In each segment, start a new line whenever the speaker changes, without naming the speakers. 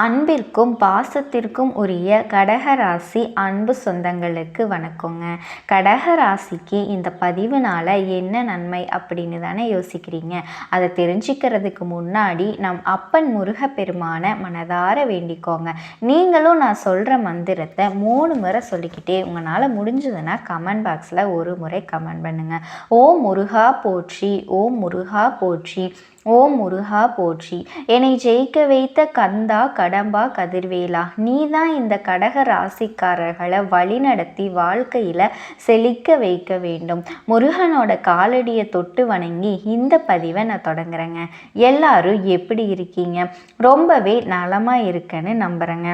அன்பிற்கும் பாசத்திற்கும் உரிய கடகராசி அன்பு சொந்தங்களுக்கு வணக்கங்க. கடகராசிக்கு இந்த பதிவுனால என்ன நன்மை அப்படின்னு தானே யோசிக்கிறீங்க. அதை தெரிஞ்சுக்கிறதுக்கு முன்னாடி நம் அப்பன் முருகப்பெருமான மனதார வேண்டிக்கோங்க. நீங்களும் நான் சொல்கிற மந்திரத்தை மூணு முறை சொல்லிக்கிட்டே உங்களால் முடிஞ்சதுன்னா கமெண்ட் பாக்ஸில் ஒரு முறை கமெண்ட் பண்ணுங்கள் ஓம் முருகா போற்றி ஓம் முருகா போற்றி. ஓம் முருகா போற்றி. என்னை ஜெயிக்க வைத்த கந்தா கடம்பா கதிர்வேலா நீ தான் இந்த கடக ராசிக்காரர்களை வழிநடத்தி வாழ்க்கையில் செழிக்க வைக்க வேண்டும். முருகனோட காலடியை தொட்டு வணங்கி இந்த பதிவை நான் தொடங்குறேங்க. எல்லாரும் எப்படி இருக்கீங்க? ரொம்பவே நலமாக இருக்கேன்னு நம்புகிறேங்க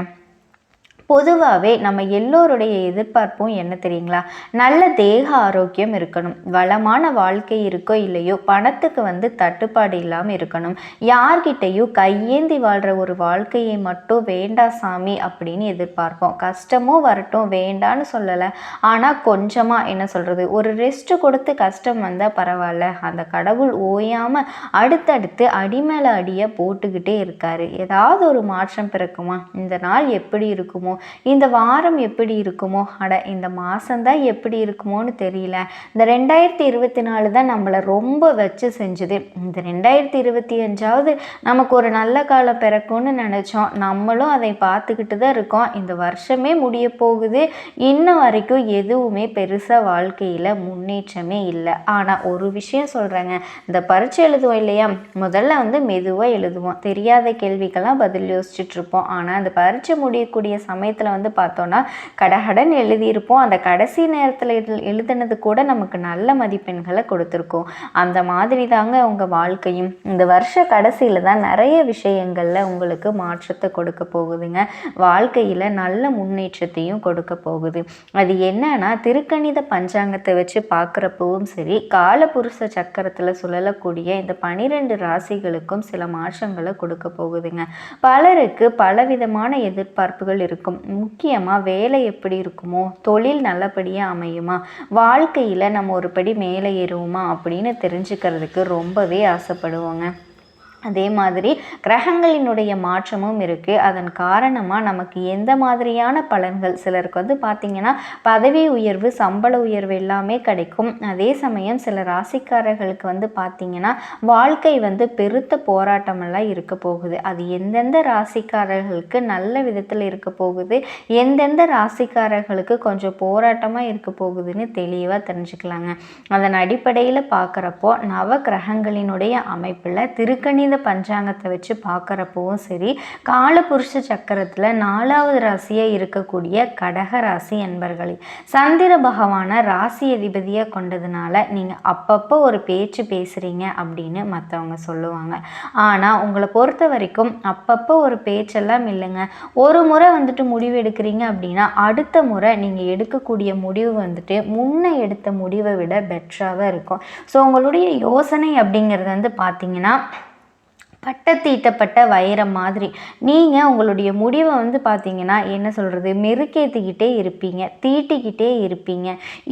பொதுவாகவே நம்ம எல்லோருடைய எதிர்பார்ப்பும் என்ன தெரியுங்களா? நல்ல தேக ஆரோக்கியம் இருக்கணும். வளமான வாழ்க்கை இருக்கோ இல்லையோ பணத்துக்கு வந்து தட்டுப்பாடு இல்லாமல் இருக்கணும். யார்கிட்டையும் கையேந்தி வாழ்கிற ஒரு வாழ்க்கையை மட்டும் வேண்டா சாமி அப்படின்னு எதிர்பார்ப்போம். கஷ்டமும் வரட்டும் வேண்டான்னு சொல்லலை. ஆனால் கொஞ்சமாக என்ன சொல்கிறது ஒரு ரெஸ்ட் கொடுத்து கஷ்டம் வந்தால் பரவாயில்ல அந்த கடவுள் ஓயாமல் அடுத்தடுத்து அடி மேலே அடியை போட்டுக்கிட்டே இருக்காரு. ஏதாவது ஒரு மாற்றம் பிறக்குமா? இந்த நாள் எப்படி இருக்குமோ? இந்த வாரம் எப்படி இருக்குமோ அட இந்த மாதந்தான் எப்படி இருக்குமோன்னு தெரியல. இந்த ரெண்டாயிரத்தி இருபத்தி நாலு தான் நம்மளை ரொம்ப வச்சு செஞ்சுது. இந்த ரெண்டாயிரத்தி இருபத்தி அஞ்சாவது நமக்கு ஒரு நல்ல காலம் பிறக்கும்னு நினச்சோம். நம்மளும் அதை பார்த்துக்கிட்டு தான் இருக்கோம். இந்த வருஷமே முடிய போகுது. இன்னும் வரைக்கும் எதுவுமே பெருசாக வாழ்க்கையில் முன்னேற்றமே இல்லை. ஆனால் ஒரு விஷயம் சொல்கிறேங்க இந்த பரீட்சை எழுதுவோம் இல்லையா? முதல்ல வந்து மெதுவாக எழுதுவோம். தெரியாத கேள்விக்கெல்லாம் பதில் யோசிச்சுட்ருப்போம் ஆனால் அந்த பரீட்சை முடியக்கூடிய சமயத்தில் வந்து பார்த்தோன்னா கடகடன் எழுதியிருப்போம். அந்த கடைசி நேரத்தில் எழு எழுதுனது கூட நமக்கு நல்ல மதிப்பெண்களை கொடுத்துருக்கோம். அந்த மாதிரி தாங்க உங்கள் வாழ்க்கையும். இந்த வருஷ கடைசியில் தான் நிறைய விஷயங்களில் உங்களுக்கு மாற்றத்தை கொடுக்க போகுதுங்க. வாழ்க்கையில் நல்ல முன்னேற்றத்தையும் கொடுக்க போகுது. அது என்னன்னா திருக்கணித பஞ்சாங்கத்தை வச்சு பார்க்குறப்பவும் சரி காலபுருஷ சக்கரத்தில் சுழலக்கூடிய இந்த பனிரெண்டு ராசிகளுக்கும் சில மாற்றங்களை கொடுக்க போகுதுங்க. பலருக்கு பலவிதமான எதிர்பார்ப்புகள் இருக்கும். முக்கியமாக வேலை எப்படி இருக்குமோ தொழில் நல்லபடியாக அமையுமா வாழ்க்கையில் நம்ம ஒரு படி மேலே ஏறுவோமா அப்படின்னு தெரிஞ்சுக்கிறதுக்கு ரொம்பவே ஆசைப்படுவோங்க. அதே மாதிரி கிரகங்களினுடைய மாற்றமும் இருக்குது அதன் காரணமாக நமக்கு எந்த மாதிரியான பலன்கள்? சிலருக்கு வந்து பார்த்திங்கன்னா பதவி உயர்வு சம்பள உயர்வு எல்லாமே கிடைக்கும். அதே சமயம் சில ராசிக்காரர்களுக்கு வந்து பார்த்திங்கன்னா வாழ்க்கை வந்து பெருத்த போராட்டமெல்லாம் இருக்க போகுது. அது எந்தெந்த ராசிக்காரர்களுக்கு நல்ல விதத்தில் இருக்க போகுது? எந்தெந்த ராசிக்காரர்களுக்கு கொஞ்சம் போராட்டமாக இருக்க போகுதுன்னு தெளிவாக தெரிஞ்சுக்கலாங்க. அதன் அடிப்படையில் பார்க்குறப்போ நவ கிரகங்களினுடைய அமைப்பில் திருக்கணி இந்த பஞ்சாங்கத்தை வச்சு பார்க்குறப்பவும் சரி காலபுருஷ சக்கரத்தில் நாலாவது ராசியாக இருக்கக்கூடிய கடக ராசி என்பர்களே சந்திர பகவானை ராசி அதிபதியாக கொண்டதுனால நீங்கள் அப்பப்போ ஒரு பேச்சு பேசுகிறீங்க அப்படின்னு மற்றவங்க சொல்லுவாங்க. ஆனால் உங்களை பொறுத்த வரைக்கும் அப்பப்போ ஒரு பேச்செல்லாம் இல்லைங்க. ஒரு முறை வந்துட்டு முடிவு எடுக்கிறீங்க அப்படின்னா அடுத்த முறை நீங்கள் எடுக்கக்கூடிய முடிவு வந்துட்டு முன்ன எடுத்த முடிவை விட பெட்டராக இருக்கும். ஸோ உங்களுடைய யோசனை அப்படிங்கிறது வந்து பார்த்தீங்கன்னா பட்டத்தீட்டப்பட்ட வைரம் மாதிரி. நீங்கள் உங்களுடைய முடிவை வந்து பார்த்தீங்கன்னா என்ன சொல்கிறது மெருக்கேற்றிக்கிட்டே இருப்பீங்க தீட்டிக்கிட்டே இருப்பீங்க.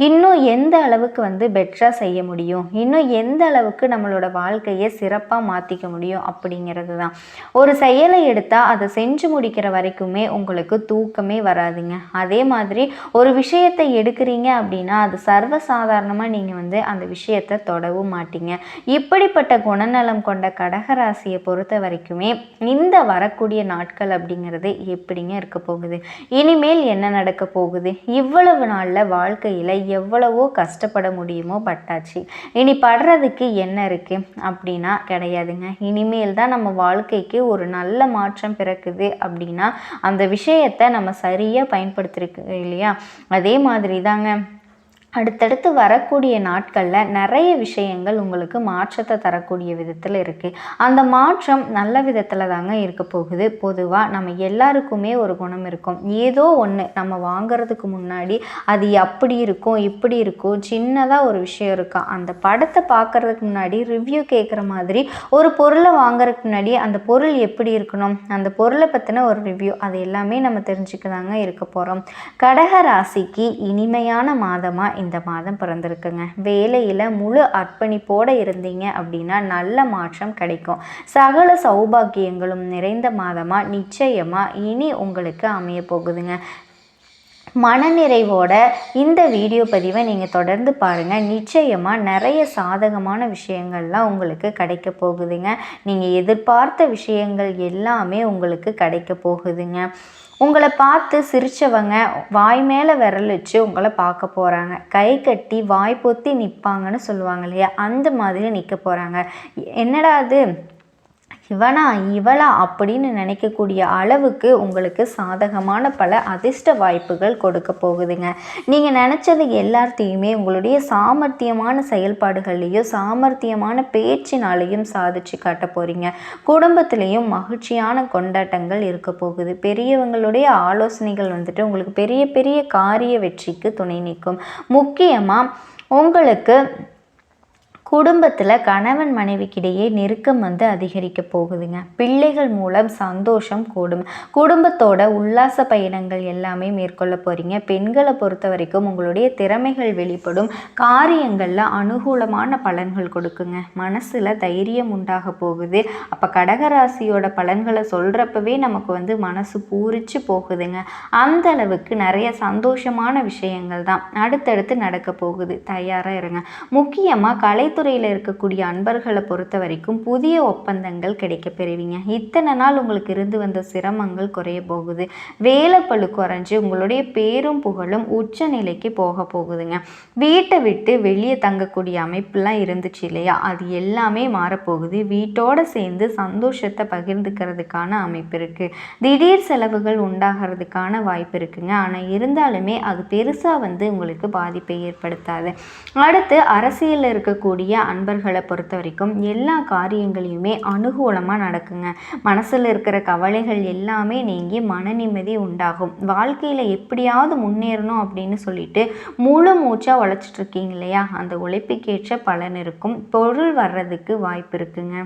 இன்னும் எந்த அளவுக்கு வந்து பெட்டராக செய்ய முடியும்? இன்னும் எந்த அளவுக்கு நம்மளோட வாழ்க்கையை சிறப்பாக மாற்றிக்க முடியும் அப்படிங்கிறது தான். ஒரு செயலை எடுத்தால் அதை செஞ்சு முடிக்கிற வரைக்குமே உங்களுக்கு தூக்கமே வராதுங்க. அதே மாதிரி ஒரு விஷயத்தை எடுக்கிறீங்க அப்படின்னா அது சர்வசாதாரணமாக நீங்கள் வந்து அந்த விஷயத்தை தொடவும் மாட்டீங்க. இப்படிப்பட்ட குணநலம் கொண்ட கடகராசியை பொறுத்த வரைக்குமே இந்த வரக்கூடிய நாட்கள் அப்படிங்கிறது எப்படிங்க இருக்க போகுது? இனிமேல் என்ன நடக்க போகுது? இவ்வளவு நாளில் வாழ்க்கையில் எவ்வளவோ கஷ்டப்பட முடியுமோ பட்டாச்சு. இனி படுறதுக்கு என்ன இருக்குது அப்படின்னா கிடையாதுங்க. இனிமேல் தான் நம்ம வாழ்க்கைக்கு ஒரு நல்ல மாற்றம் பிறக்குது அப்படின்னா அந்த விஷயத்தை நம்ம சரியாக பயன்படுத்திருக்கு இல்லையா? அதே மாதிரி தாங்க அடுத்தடுத்து வரக்கூடிய நாட்களில் நிறைய விஷயங்கள் உங்களுக்கு மாற்றத்தை தரக்கூடிய விதத்தில் இருக்குது அந்த மாற்றம் நல்ல விதத்தில் தாங்க இருக்க போகுது. பொதுவாக நம்ம எல்லாருக்குமே ஒரு குணம் இருக்கும். ஏதோ ஒன்று நம்ம வாங்கிறதுக்கு முன்னாடி அது அப்படி இருக்கும் இப்படி இருக்கும் சின்னதாக ஒரு விஷயம் இருக்கும் அந்த படத்தை பார்க்குறதுக்கு முன்னாடி ரிவ்யூ கேட்குற மாதிரி ஒரு பொருளை வாங்குறதுக்கு முன்னாடி அந்த பொருள் எப்படி இருக்கணும் அந்த பொருளை பற்றின ஒரு ரிவ்யூ அது எல்லாமே நம்ம தெரிஞ்சுக்க தாங்க இருக்க போகிறோம் கடக ராசிக்கு இனிமையான மாதமாக இந்த மாதம் பிறந்திருக்குங்க. வேலையில் முழு அர்ப்பணிப்போடு இருந்தீங்க அப்படின்னா நல்ல மாற்றம் கிடைக்கும். சகல சௌபாக்கியங்களும் நிறைந்த மாதமாக நிச்சயமாக இனி உங்களுக்கு அமைய போகுதுங்க. மனநிறைவோட இந்த வீடியோ பதிவை நீங்கள் தொடர்ந்து பாருங்கள் நிச்சயமாக நிறைய சாதகமான விஷயங்கள்லாம் உங்களுக்கு கிடைக்க போகுதுங்க. நீங்கள் எதிர்பார்த்த விஷயங்கள் எல்லாமே உங்களுக்கு கிடைக்க போகுதுங்க. உங்களை பார்த்து சிரித்தவங்க வாய் மேலே விரல் வச்சு உங்களை பார்க்க போகிறாங்க கை கட்டி வாய் பொத்தி நிற்பாங்கன்னு சொல்லுவாங்க இல்லையா? அந்த மாதிரி நிற்க போகிறாங்க என்னடா அது? இவனா இவளா அப்படின்னு நினைக்கக்கூடிய அளவுக்கு உங்களுக்கு சாதகமான பல அதிர்ஷ்ட வாய்ப்புகள் கொடுக்க போகுதுங்க. நீங்கள் நினச்சது எல்லாத்தையுமே உங்களுடைய சாமர்த்தியமான செயல்பாடுகள்லேயும் சாமர்த்தியமான பேச்சினாலையும் சாதிச்சு காட்ட போகிறீங்க குடும்பத்திலையும் மகிழ்ச்சியான கொண்டாட்டங்கள் இருக்க போகுது. பெரியவங்களுடைய ஆலோசனைகள் வந்துட்டு உங்களுக்கு பெரிய பெரிய காரிய வெற்றிக்கு துணை நிற்கும். முக்கியமாக உங்களுக்கு குடும்பத்தில் கணவன் மனைவிக்கிடையே நெருக்கம் வந்து அதிகரிக்க போகுதுங்க. பிள்ளைகள் மூலம் சந்தோஷம் கூடும். குடும்பத்தோட உல்லாச பயணங்கள் எல்லாமே மேற்கொள்ள போகிறீங்க பெண்களை பொறுத்த வரைக்கும் உங்களுடைய திறமைகள் வெளிப்படும். காரியங்களில் அனுகூலமான பலன்கள் கொடுக்குங்க. மனசில் தைரியம் உண்டாக போகுது. அப்போ கடகராசியோட பலன்களை சொல்கிறப்பவே நமக்கு வந்து மனசு பூரிச்சு போகுதுங்க. அந்த அளவுக்கு நிறைய சந்தோஷமான விஷயங்கள் தான் அடுத்தடுத்து நடக்க போகுது. தயாராக இருங்க. முக்கியமாக கலை கலைத்துறையில் இருக்கக்கூடிய அன்பர்களை பொறுத்த வரைக்கும் புதிய ஒப்பந்தங்கள் கிடைக்க பெறுவீங்க. இத்தனை நாள் உங்களுக்கு இருந்து வந்த சிரமங்கள் குறைய போகுது. வேலை பழு குறைஞ்சி உங்களுடைய பேரும் புகழும் உச்ச நிலைக்கு போக போகுதுங்க. வீட்டை விட்டு வெளியே தங்கக்கூடிய அமைப்புலாம் இருந்துச்சு இல்லையா? அது எல்லாமே மாறப்போகுது. வீட்டோடு சேர்ந்து சந்தோஷத்தை பகிர்ந்துக்கிறதுக்கான அமைப்பு இருக்குது திடீர் செலவுகள் உண்டாகிறதுக்கான வாய்ப்பு இருக்குங்க. ஆனால் இருந்தாலுமே அது பெருசாக வந்து உங்களுக்கு பாதிப்பை ஏற்படுத்தாது. அடுத்து அரசியலில் இருக்கக்கூடிய இருக்கக்கூடிய அன்பர்களை பொறுத்த வரைக்கும் எல்லா காரியங்களையுமே அனுகூலமாக நடக்குங்க. மனசில் இருக்கிற கவலைகள் எல்லாமே நீங்கி மன நிம்மதி உண்டாகும். வாழ்க்கையில் எப்படியாவது முன்னேறணும் அப்படின்னு சொல்லிட்டு முழு மூச்சாக உழைச்சிட்டு இருக்கீங்க இல்லையா? அந்த உழைப்புக்கேற்ற பலன் இருக்கும். பொருள் வர்றதுக்கு வாய்ப்பு இருக்குங்க.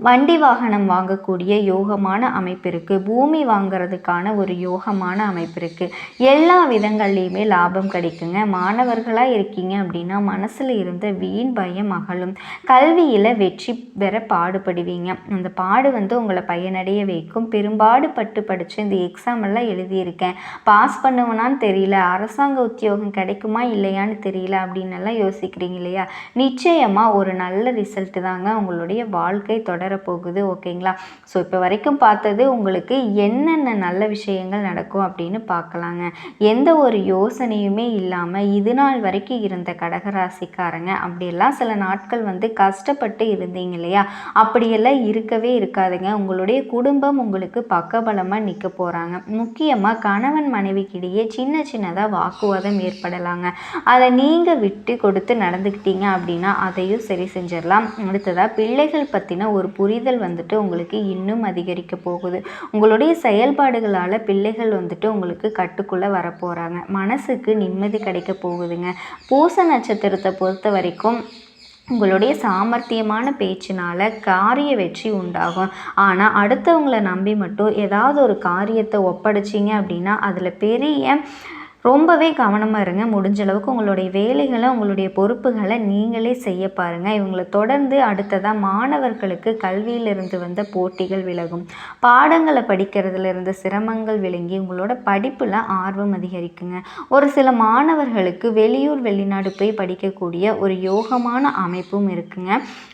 வண்டி வாகனம் வாங்கக்கூடிய யோகமான அமைப்பு இருக்குது பூமி வாங்கிறதுக்கான ஒரு யோகமான அமைப்பு இருக்குது எல்லா விதங்கள்லேயுமே லாபம் கிடைக்குங்க. மாணவர்களாக இருக்கீங்க அப்படின்னா மனசில் இருந்த வீண் பயம் அகலும். கல்வியில் வெற்றி பெற பாடுபடுவீங்க. அந்த பாடு வந்து உங்களை பயனடைய வைக்கும். பெரும்பாடு பட்டு படித்து இந்த எக்ஸாம் எல்லாம் எழுதியிருக்கேன். பாஸ் பண்ணுவேனான்னு தெரியல. அரசாங்க உத்தியோகம் கிடைக்குமா இல்லையான்னு தெரியல அப்படின்னு எல்லாம் யோசிக்கிறீங்க இல்லையா? நிச்சயமாக ஒரு நல்ல ரிசல்ட்டு தாங்க உங்களுடைய வாழ்க்கை தொடர் தொடரப்போகுது ஓகேங்களா? ஸோ இப்போ வரைக்கும் பார்த்தது உங்களுக்கு என்னென்ன நல்ல விஷயங்கள் நடக்கும் அப்படின்னு பார்க்கலாங்க. எந்த ஒரு யோசனையுமே இல்லாமல் இது நாள் வரைக்கும் இருந்த கடகராசிக்காரங்க அப்படியெல்லாம் சில நாட்கள் வந்து கஷ்டப்பட்டு இருந்தீங்க இல்லையா? அப்படியெல்லாம் இருக்கவே இருக்காதுங்க. உங்களுடைய குடும்பம் உங்களுக்கு பக்கபலமாக நிற்க போகிறாங்க முக்கியமாக கணவன் மனைவிக்கிடையே சின்ன சின்னதாக வாக்குவாதம் ஏற்படலாங்க. அதை நீங்கள் விட்டு கொடுத்து நடந்துக்கிட்டீங்க அப்படின்னா அதையும் சரி செஞ்சிடலாம். அடுத்ததாக பிள்ளைகள் பற்றின ஒரு புரிதல் வந்துட்டு உங்களுக்கு இன்னும் அதிகரிக்க போகுது. உங்களுடைய செயல்பாடுகளால் பிள்ளைகள் வந்துட்டு உங்களுக்கு கட்டுக்குள்ளே வரப்போகிறாங்க மனசுக்கு நிம்மதி கிடைக்க போகுதுங்க. பூச நட்சத்திரத்தை பொறுத்த வரைக்கும் உங்களுடைய சாமர்த்தியமான பேச்சினால் காரிய வெற்றி உண்டாகும். ஆனால் அடுத்தவங்களை நம்பி மட்டும் ஏதாவது ஒரு காரியத்தை ஒப்படைச்சிங்க அப்படின்னா அதில் பெரிய ரொம்பவே கவனமாக இருங்க. முடிஞ்ச அளவுக்கு உங்களுடைய வேலைகளை உங்களுடைய பொறுப்புகளை நீங்களே செய்ய பாருங்கள் இவங்களை தொடர்ந்து அடுத்ததாக மாணவர்களுக்கு கல்வியிலிருந்து வந்த போட்டிகள் விலகும். பாடங்களை படிக்கிறதுலேருந்து சிரமங்கள் விளங்கி உங்களோட படிப்பில் ஆர்வம் அதிகரிக்குங்க. ஒரு சில மாணவர்களுக்கு வெளியூர் வெளிநாடு போய் படிக்கக்கூடிய ஒரு யோகமான அமைப்பும் இருக்குங்க.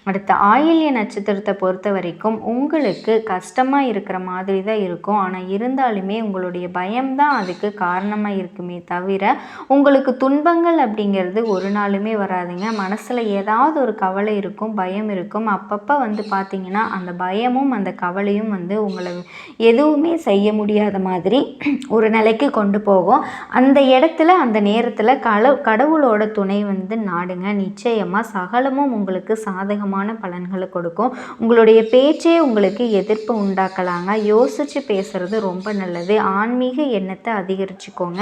அடுத்த ஆயில்ய நட்சத்திரத்தை பொறுத்த வரைக்கும் உங்களுக்கு கஷ்டமாக இருக்கிற மாதிரி தான் இருக்கும். ஆனால் இருந்தாலுமே உங்களுடைய பயம்தான் அதுக்கு காரணமாக இருக்குமே தவிர உங்களுக்கு துன்பங்கள் அப்படிங்கிறது ஒரு நாளுமே வராதுங்க. மனசில் ஏதாவது ஒரு கவலை இருக்கும் பயம் இருக்கும். அப்பப்போ வந்து பார்த்திங்கன்னா அந்த பயமும் அந்த கவலையும் வந்து உங்களை எதுவுமே செய்ய முடியாத மாதிரி ஒரு நிலைக்கு கொண்டு போகும். அந்த இடத்துல அந்த நேரத்தில் கல கடவுளோட துணை வந்து நாடுங்க. நிச்சயமாக சகலமும் உங்களுக்கு சாதகமான பலன்களை கொடுக்கும். உங்களுடைய பேச்சே உங்களுக்கு எதிர்ப்பு உண்டாக்கலாங்க. யோசித்து பேசுகிறது ரொம்ப நல்லது. ஆன்மீக எண்ணத்தை அதிகரிச்சுக்கோங்க.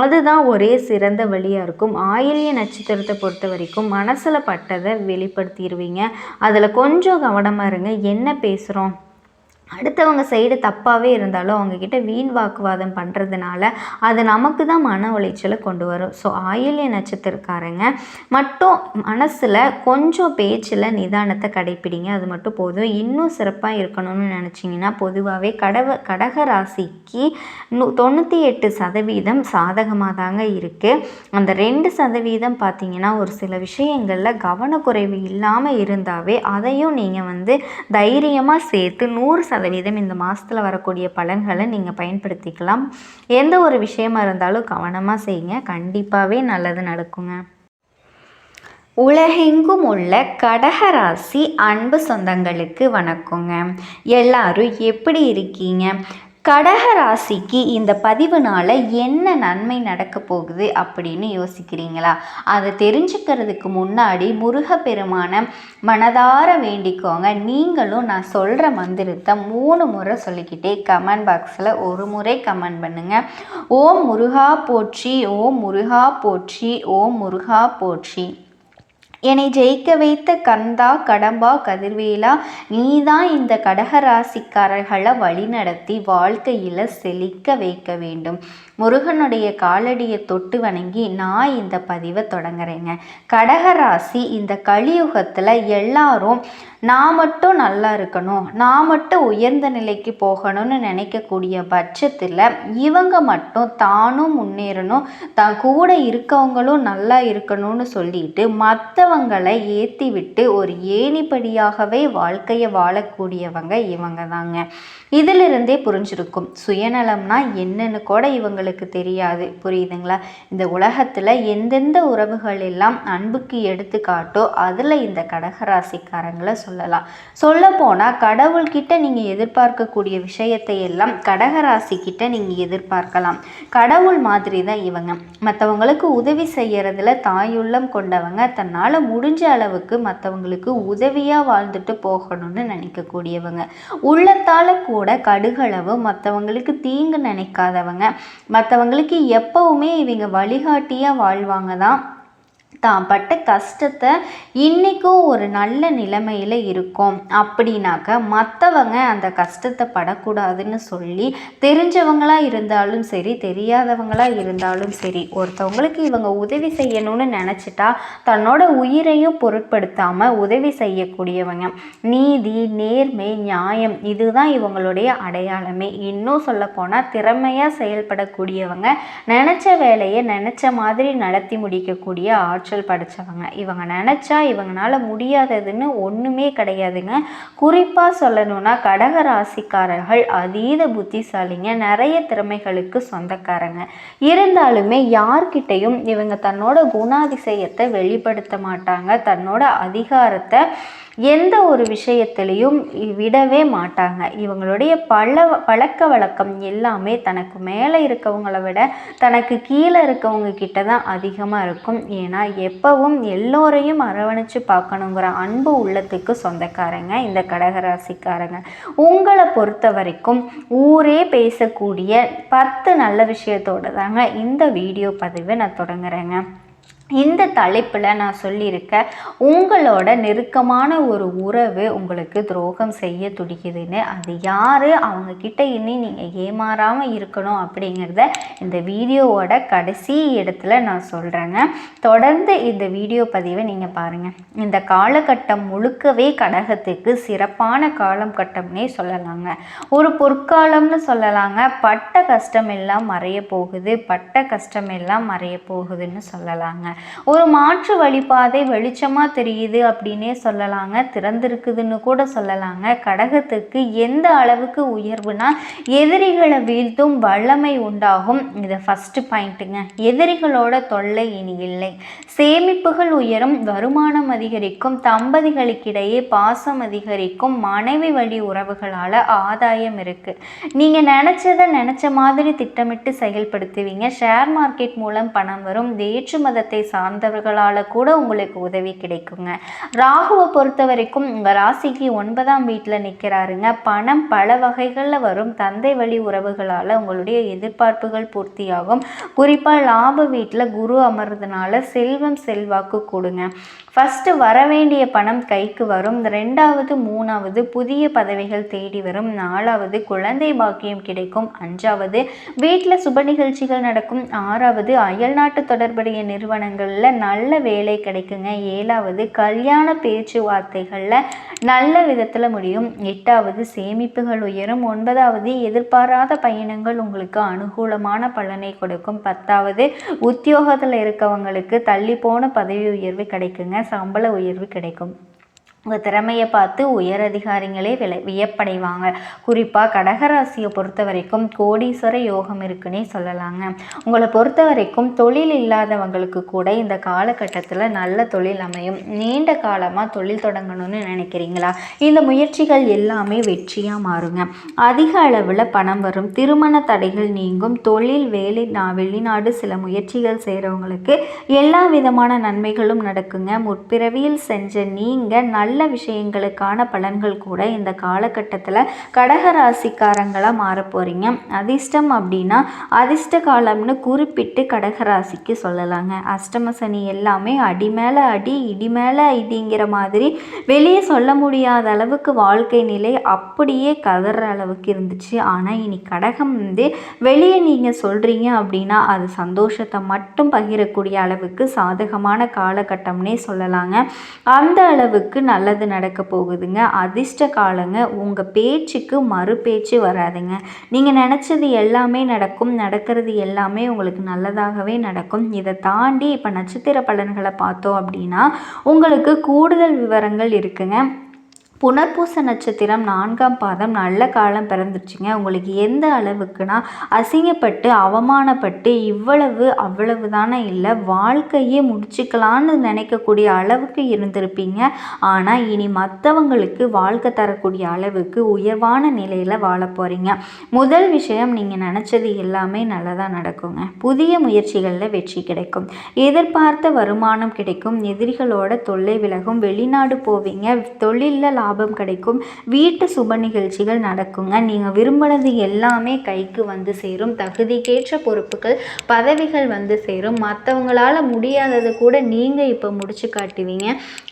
அதுதான் ஒரே சிறந்த வழியாக இருக்கும். ஆயிலிய நட்சத்திரத்தை பொறுத்த வரைக்கும் மனசில் பட்டதை வெளிப்படுத்திடுவீங்க அதில் கொஞ்சம் கவனமாக இருங்க. என்ன பேசுகிறோம் அடுத்தவங்க சைடு தப்பாகவே இருந்தாலும் அவங்கக்கிட்ட வீண் வாக்குவாதம் பண்ணுறதுனால அது நமக்கு தான் மன உளைச்சலை கொண்டு வரும். ஸோ ஆயில்ய நட்சத்திரக்காரங்க மட்டும் மனசில் கொஞ்சம் பேச்சில் நிதானத்தை கடைப்பிடிங்க. அது மட்டும் போதும். இன்னும் சிறப்பாக இருக்கணும்னு நினச்சிங்கன்னா பொதுவாகவே கடவ கடக ராசிக்கு நூ தொண்ணூற்றி எட்டு சதவீதம் சாதகமாக தாங்க இருக்குது அந்த ரெண்டு சதவீதம் பார்த்திங்கன்னா ஒரு சில விஷயங்களில் கவனக்குறைவு இல்லாமல் இருந்தாவே அதையும் நீங்கள் வந்து தைரியமாக சேர்த்து நூறு சதவீதம் இந்த மாதத்தில் வரக்கூடிய பலன்களை நீங்கள் பயன்படுத்திக்கலாம். எந்த ஒரு விஷயமா இருந்தாலும் கவனமாக செய்யுங்க. கண்டிப்பாகவே நல்லது நடக்குங்க. உலகெங்கும் உள்ள கடகராசி அன்பு சொந்தங்களுக்கு வணக்கங்க. எல்லாரும் எப்படி இருக்கீங்க? கடக ராசிக்கு இந்த பதிவுனால் என்ன நன்மை நடக்க போகுது அப்படின்னு யோசிக்கிறீங்களா? அதை தெரிஞ்சுக்கிறதுக்கு முன்னாடி முருகப்பெருமான மனதார வேண்டிக்கோங்க. நீங்களும் நான் சொல்கிற மந்திரத்தை மூணு முறை சொல்லிக்கிட்டே கமெண்ட் பாக்ஸில் ஒரு முறை கமெண்ட் பண்ணுங்கள் ஓம் முருகா போற்றி ஓம் முருகா போற்றி ஓம் முருகா போற்றி. என்னை ஜெயிக்க வைத்த கந்தா கடம்பா கதிர்வேலா நீதான் இந்த கடகராசிக்காரர்களை வழிநடத்தி வாழ்க்கையில் செழிக்க வைக்க வேண்டும். முருகனுடைய காலடியை தொட்டு வணங்கி நான் இந்த பதிவை தொடங்குறேங்க. கடகராசி இந்த கலியுகத்தில் எல்லாரும் நான் மட்டும் நல்லா இருக்கணும் நான் மட்டும் உயர்ந்த நிலைக்கு போகணும்னு நினைக்கக்கூடிய பட்சத்தில் இவங்க மட்டும் தானும் முன்னேறணும் தான் கூட இருக்கவங்களும் நல்லா இருக்கணும்னு சொல்லிட்டு மற்றவங்களை ஏற்றி விட்டு ஒரு ஏணிப்படியாகவே வாழ்க்கையை வாழக்கூடியவங்க இவங்க தாங்க இதிலிருந்தே புரிஞ்சிருக்கும். சுயநலம்னா என்னன்னு கூட இவங்களுக்கு தெரியாது. புரியுதுங்களா? இந்த உலகத்தில் எந்தெந்த உறவுகள் எல்லாம் அன்புக்கு எடுத்துக்காட்டோ அதில் இந்த கடகராசிக்காரங்களை சொல்லலாம். சொல்ல போனால் கடவுள்கிட்ட நீங்கள் எதிர்பார்க்கக்கூடிய விஷயத்தை எல்லாம் கடகராசி கிட்ட நீங்கள் எதிர்பார்க்கலாம். கடவுள் மாதிரி தான் இவங்க. மற்றவங்களுக்கு உதவி செய்யறதுல தாயுள்ளம் கொண்டவங்க. தன்னால் முடிஞ்ச அளவுக்கு மற்றவங்களுக்கு உதவியாக வாழ்ந்துட்டு போகணும்னு நினைக்கக்கூடியவங்க. உள்ளத்தால் கூட கூட கடுகளவு மற்றவங்களுக்கு தீங்கு நினைக்காதவங்க. மற்றவங்களுக்கு எப்போவுமே இவங்க வழிகாட்டியாக வாழ்வாங்க தான் தான். பட்ட கஷ்டத்தை இன்றைக்கும் ஒரு நல்ல நிலைமையில் இருக்கும். அப்படின்னாக்க மற்றவங்க அந்த கஷ்டத்தை படக்கூடாதுன்னு சொல்லி தெரிஞ்சவங்களாக இருந்தாலும் சரி தெரியாதவங்களாக இருந்தாலும் சரி ஒருத்தவங்களுக்கு இவங்க உதவி செய்யணும்னு நினச்சிட்டா தன்னோட உயிரையும் பொருட்படுத்தாமல் உதவி செய்யக்கூடியவங்க. நீதி நேர்மை நியாயம் இதுதான் இவங்களுடைய அடையாளமே. இன்னும் சொல்லப்போனால் திறமையாக செயல்படக்கூடியவங்க நினச்ச வேலையை நினச்ச மாதிரி நடத்தி முடிக்கக்கூடிய ஆட்சி ஆற்றல் படித்தவங்க இவங்க நினச்சா இவங்களால முடியாததுன்னு ஒன்றுமே கிடையாதுங்க. குறிப்பாக சொல்லணும்னா கடக ராசிக்காரர்கள் அதீத புத்திசாலிங்க. நிறைய திறமைகளுக்கு சொந்தக்காரங்க. இருந்தாலுமே யார்கிட்டையும் இவங்க தன்னோட குணாதிசயத்தை வெளிப்படுத்த மாட்டாங்க. தன்னோட அதிகாரத்தை எந்த ஒரு விஷயத்திலையும் விடவே மாட்டாங்க. இவங்களுடைய பல பழக்க வழக்கம் எல்லாமே தனக்கு மேலே இருக்கவங்கள விட தனக்கு கீழே இருக்கவங்க கிட்ட தான் அதிகமாக இருக்கும். ஏன்னா எப்பவும் எல்லோரையும் அரவணைச்சு பார்க்கணுங்கிற அன்பு உள்ளத்துக்கு சொந்தக்காரங்க இந்த கடகராசிக்காரங்க. உங்களை பொறுத்த வரைக்கும் ஊரே பேசக்கூடிய பத்து நல்ல விஷயத்தோடு தாங்க இந்த வீடியோ பதிவை நான் தொடங்குறேங்க. இந்த தலைப்பில் நான் சொல்லியிருக்க உங்களோட நெருக்கமான ஒரு உறவு உங்களுக்கு துரோகம் செய்ய துடிக்குதுன்னு அது யார்? அவங்கக்கிட்ட இனி நீங்கள் ஏமாறாமல் இருக்கணும் அப்படிங்கிறத இந்த வீடியோவோட கடைசி இடத்துல நான் சொல்கிறேங்க தொடர்ந்து இந்த வீடியோ பதிவை நீங்கள் பாருங்கள் இந்த காலகட்டம் முழுக்கவே கடகத்துக்கு சிறப்பான காலம் கட்டம்னே சொல்லலாங்க. ஒரு பொற்காலம்னு சொல்லலாங்க. பட்ட கஷ்டம் எல்லாம் மறைய போகுது பட்ட கஷ்டம் எல்லாம் மறைய போகுதுன்னு சொல்லலாங்க. ஒரு மாற்று வழிபாதை வெளிச்சமாக தெரியுது அப்படின்னே சொல்லலாங்க. திறந்திருக்குதுன்னு கூட சொல்லலாங்க. கடகத்துக்கு எந்த அளவுக்கு உயர்வுனா எதிரிகளை வீழ்த்தும் வல்லமை உண்டாகும். இதை ஃபஸ்ட்டு பாயிண்ட்டுங்க எதிரிகளோட தொல்லை இனி இல்லை. சேமிப்புகள் உயரும் வருமானம் அதிகரிக்கும் தம்பதிகளுக்கிடையே பாசம் அதிகரிக்கும் மனைவி வழி உறவுகளால் ஆதாயம் இருக்குது நீங்கள் நினச்சதை நினச்ச மாதிரி திட்டமிட்டு செயல்படுத்துவீங்க. ஷேர் மார்க்கெட் மூலம் பணம் வரும் வேற்று மதத்தை சார்ந்தவர்களால் கூட உங்களுக்கு உதவி கிடைக்குங்க. ராகுவை பொறுத்த வரைக்கும் உங்கள் ராசிக்கு ஒன்பதாம் வீட்டில் நிற்கிறாருங்க பணம் பல வகைகளில் வரும். தந்தை வழி உறவுகளால் உங்களுடைய எதிர்பார்ப்புகள் பூர்த்தியாகும். குறிப்பாக லாப வீட்டில் குரு அமர்றதுனால செல்வம் செல்வாக்கு கொடுங்க. ஃபஸ்ட்டு வர வேண்டிய பணம் கைக்கு வரும். ரெண்டாவது மூணாவது புதிய பதவிகள் தேடி வரும். நாலாவது குழந்தை பாக்கியம் கிடைக்கும். அஞ்சாவது வீட்டில் சுப நிகழ்ச்சிகள் நடக்கும். ஆறாவது அயல்நாட்டு தொடர்புடைய நிறுவனங்களில் நல்ல வேலை கிடைக்குங்க. ஏழாவது கல்யாண பேச்சுவார்த்தைகளில் நல்ல விதத்தில் முடியும். எட்டாவது சேமிப்புகள் உயரும். ஒன்பதாவது எதிர்பாராத பயணங்கள் உங்களுக்கு அனுகூலமான பலனை கொடுக்கும். பத்தாவது உத்தியோகத்தில் இருக்கவங்களுக்கு தள்ளி போன பதவி உயர்வு கிடைக்குங்க. சம்பள உயர்வு கிடைக்கும். உங்கள் திறமையை பார்த்து உயர் அதிகாரிகளே விலை வியப்படைவாங்க. குறிப்பாக கடகராசியை பொறுத்த வரைக்கும் கோடீஸ்வர யோகம் இருக்குன்னே சொல்லலாங்க. உங்களை பொறுத்த வரைக்கும் தொழில் இல்லாதவங்களுக்கு கூட இந்த காலகட்டத்தில் நல்ல தொழில் அமையும். நீண்ட காலமாக தொழில் தொடங்கணும்னு நினைக்கிறீங்களா? இந்த முயற்சிகள் எல்லாமே வெற்றியாக மாறுங்க. அதிக அளவில் பணம் வரும். திருமண தடைகள் நீங்கும். தொழில் வேலை நான் வெளிநாடு சில முயற்சிகள் செய்கிறவங்களுக்கு எல்லா விதமான நன்மைகளும் நடக்குங்க. முற்பிறவியில் செஞ்ச நீங்கள் நல்ல நல்ல விஷயங்களுக்கான பலன்கள் கூட இந்த காலகட்டத்தில் கடக ராசிக்காரங்களாக மாற போகிறீங்க அதிர்ஷ்டம் அப்படின்னா அதிர்ஷ்ட காலம்னு குறிப்பிட்டு கடகராசிக்கு சொல்லலாங்க. அஷ்டம சனி எல்லாமே அடி மேலே அடி இடி மேலே இடிங்கிற மாதிரி வெளியே சொல்ல முடியாத அளவுக்கு வாழ்க்கை நிலை அப்படியே கதற அளவுக்கு இருந்துச்சு. ஆனால் இனி கடகம் வந்து வெளியே நீங்கள் சொல்கிறீங்க அப்படின்னா அது சந்தோஷத்தை மட்டும் பகிரக்கூடிய அளவுக்கு சாதகமான காலகட்டம்னே சொல்லலாங்க. அந்த அளவுக்கு நல்ல நல்லது நடக்க போகுதுங்க. அதிர்ஷ்ட காலங்க. உங்கள் பேச்சுக்கு மறு பேச்சு வராதுங்க. நீங்கள் நினச்சது எல்லாமே நடக்கும். நடக்கிறது எல்லாமே உங்களுக்கு நல்லதாகவே நடக்கும். இதை தாண்டி இப்போ நட்சத்திர பலன்களை பார்த்தோம் அப்படின்னா உங்களுக்கு கூடுதல் விவரங்கள் இருக்குங்க. புனர்பூச நட்சத்திரம் நான்காம் பாதம். நல்ல காலம் பிறந்துச்சுங்க உங்களுக்கு எந்த அளவுக்குனா அசிங்கப்பட்டு அவமானப்பட்டு இவ்வளவு அவ்வளவு தானே இல்லை வாழ்க்கையே முடிச்சுக்கலான்னு நினைக்கக்கூடிய அளவுக்கு இருந்திருப்பீங்க. ஆனால் இனி மற்றவங்களுக்கு வாழ்க்கை தரக்கூடிய அளவுக்கு உயர்வான நிலையில் வாழ போகிறீங்க முதல் விஷயம் நீங்கள் நினச்சது எல்லாமே நல்லதாக நடக்குங்க. புதிய முயற்சிகளில் வெற்றி கிடைக்கும். எதிர்பார்த்த வருமானம் கிடைக்கும். எதிரிகளோட தொல்லை விலகும். வெளிநாடு போவீங்க. தொழிலில் லாபம் லாபம் கிடைக்கும். வீட்டு சுப நிகழ்ச்சிகள் நடக்குங்க நீங்கள் விரும்பினது எல்லாமே கைக்கு வந்து சேரும். தகுதிக்கேற்ற பொறுப்புகள் பதவிகள் வந்து சேரும். மற்றவங்களால முடியாததை கூட நீங்கள் இப்போ முடிச்சு காட்டுவீங்க.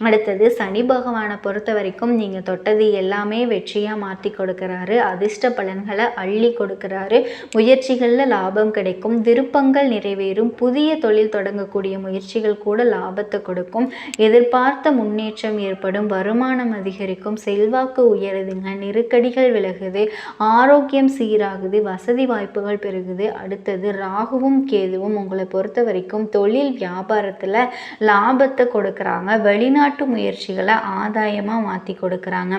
அடுத்தது சனி பகவானை பொறுத்த வரைக்கும் நீங்கள் தொட்டது எல்லாமே வெற்றியாக மாற்றி கொடுக்குறாரு. அதிர்ஷ்ட பலன்களை அள்ளி கொடுக்குறாரு. முயற்சிகளில் லாபம் கிடைக்கும். விருப்பங்கள் நிறைவேறும். புதிய தொழில் தொடங்கக்கூடிய முயற்சிகள் கூட லாபத்தை கொடுக்கும். எதிர்பார்த்த முன்னேற்றம் ஏற்படும். வருமானம் அதிகரிக்கும். இருக்கும் செல்வாக்கு உயருதுங்க. நெருக்கடிகள் விலகுது. ஆரோக்கியம் சீராகுது. வசதி வாய்ப்புகள் பெருகுது. அடுத்தது ராகுவும் கேதுவும் உங்களை பொறுத்த வரைக்கும் தொழில் வியாபாரத்தில் லாபத்தை கொடுக்குறாங்க. வெளிநாட்டு முயற்சிகளை ஆதாயமாக மாற்றி கொடுக்குறாங்க.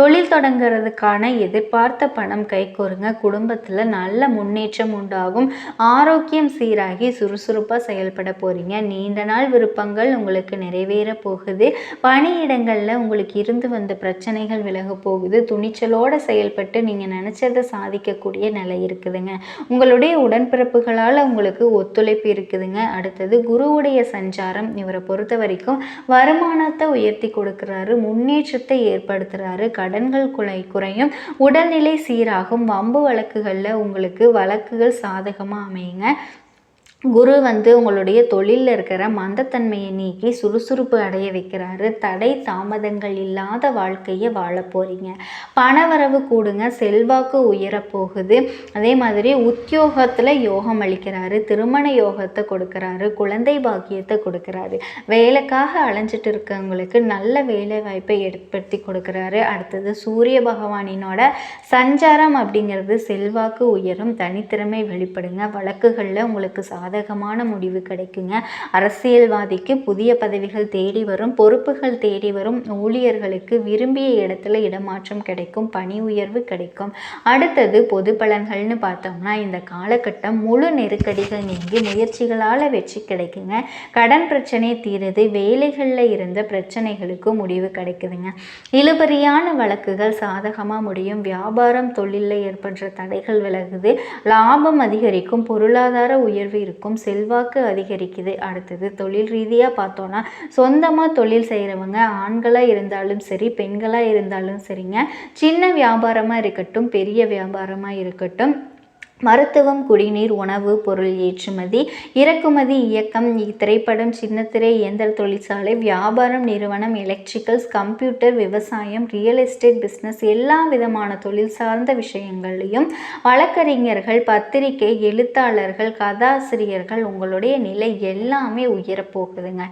தொழில் தொடங்குறதுக்கான எதிர்பார்த்த பணம் கைகோருங்க குடும்பத்தில் நல்ல முன்னேற்றம் உண்டாகும். ஆரோக்கியம் சீராகி சுறுசுறுப்பாக செயல்பட போகிறீங்க நீண்ட நாள் விருப்பங்கள் உங்களுக்கு நிறைவேற போகுது. பணியிடங்களில் உங்களுக்கு இருந்து வந்த பிரச்சனை பிரச்சனைகள் விலக போகுது. துணிச்சலோடு செயல்பட்டு நீங்கள் நினச்சதை சாதிக்கக்கூடிய நிலை இருக்குதுங்க. உங்களுடைய உடன்பிறப்புகளால் உங்களுக்கு ஒத்துழைப்பு இருக்குதுங்க. அடுத்தது குருவுடைய சஞ்சாரம். இவரை பொறுத்த வரைக்கும் வருமானத்தை உயர்த்தி கொடுக்குறாரு. முன்னேற்றத்தை ஏற்படுத்துகிறாரு கடன்கள் குலை குறையும். உடல்நிலை சீராகும். வம்பு வழக்குகளில் உங்களுக்கு வழக்குகள் சாதகமாக அமையுங்க. குரு வந்து உங்களுடைய தொழிலில் இருக்கிற மந்தத்தன்மையை நீக்கி சுறுசுறுப்பு அடைய வைக்கிறாரு. தடை தாமதங்கள் இல்லாத வாழ்க்கையை வாழ போகிறீங்க பணவரவு கூடுங்க செல்வாக்கு உயரப்போகுது அதே மாதிரி உத்தியோகத்தில் யோகம் அளிக்கிறாரு திருமண யோகத்தை கொடுக்குறாரு குழந்தை பாக்கியத்தை கொடுக்குறாரு. வேலைக்காக அலைஞ்சிட்டு இருக்கவங்களுக்கு நல்ல வேலை வாய்ப்பை ஏற்படுத்தி கொடுக்குறாரு. அடுத்தது சூரிய பகவானினோட சஞ்சாரம் அப்படிங்கிறது செல்வாக்கு உயரும் தனித்திறமை வெளிப்படுங்க. வழக்குகளில் உங்களுக்கு சாத சாதகமான முடிவு கிடைக்குங்க. அரசியல்வாதிக்கு புதிய பதவிகள் தேடி வரும் பொறுப்புகள் தேடி வரும் ஊழியர்களுக்கு விரும்பிய இடத்துல இடமாற்றம் கிடைக்கும் பணி உயர்வு கிடைக்கும். அடுத்தது பொது பலன்கள்னு பார்த்தோம்னா இந்த காலகட்டம் முழு நெருக்கடிகள் நீங்கி முயற்சிகளால் வெற்றி கிடைக்குங்க. கடன் பிரச்சனை தீருது வேலைகளில் இருந்த பிரச்சனைகளுக்கு முடிவு கிடைக்குதுங்க. இழுபறியான வழக்குகள் சாதகமாக முடியும் வியாபாரம் தொழிலில் ஏற்படுற தடைகள் விலகுது லாபம் அதிகரிக்கும் பொருளாதார உயர்வு இருக்கும் இருக்கும். செல்வாக்கு அதிகரிக்குது. அடுத்தது தொழில் ரீதியாக பார்த்தோன்னா சொந்தமாக தொழில் செய்கிறவங்க ஆண்களாக இருந்தாலும் சரி பெண்களாக இருந்தாலும் சரிங்க. சின்ன வியாபாரமாக இருக்கட்டும் பெரிய வியாபாரமாக இருக்கட்டும் மருத்துவம் குடிநீர் உணவு பொருள் ஏற்றுமதி இறக்குமதி இயக்கம் திரைப்படம் சின்னத்திரை இயந்திர தொழிற்சாலை வியாபாரம் நிறுவனம் எலக்ட்ரிக்கல்ஸ் கம்ப்யூட்டர் விவசாயம் ரியல் எஸ்டேட் பிஸ்னஸ் எல்லா விதமான தொழில் சார்ந்த விஷயங்களையும் வழக்கறிஞர்கள் பத்திரிகை எழுத்தாளர்கள் கதாசிரியர்கள் உங்களுடைய நிலை எல்லாமே உயரப்போகுதுங்க.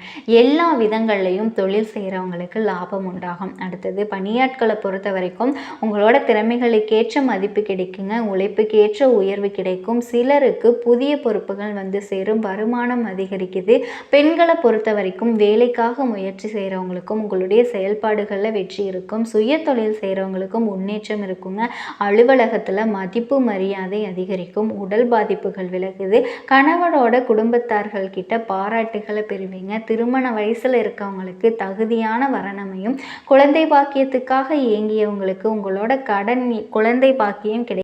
எல்லா விதங்கள்லையும் தொழில் செய்கிறவங்களுக்கு லாபம் உண்டாகும். அடுத்தது பணியாட்களை பொறுத்த வரைக்கும் உங்களோட திறமைகளுக்கேற்ற மதிப்பு கிடைக்குங்க. உழைப்புக்கேற்ற உயர்வு கிடைக்கும். சிலருக்கு புதிய பொறுப்புகள் வந்து சேரும். வருமானம் அதிகரிக்குது. பெண்களை பொறுத்த வரைக்கும் வேலைக்காக முயற்சி செய்கிறவங்களுக்கும் உங்களுடைய செயல்பாடுகளில் வெற்றி இருக்கும். சுய தொழில் செய்கிறவங்களுக்கும் முன்னேற்றம் இருக்குங்க. அலுவலகத்தில் மதிப்பு மரியாதை அதிகரிக்கும். உடல் பாதிப்புகள் விலகுது. கணவனோட குடும்பத்தார்கள் கிட்ட பாராட்டுகளை பெறுவீங்க. திருமண வயசில் இருக்கவங்களுக்கு தகுதியான வரணமையும் குழந்தை பாக்கியத்துக்காக இயங்கியவங்களுக்கு உங்களோட கடன் குழந்தை பாக்கியம் கிடை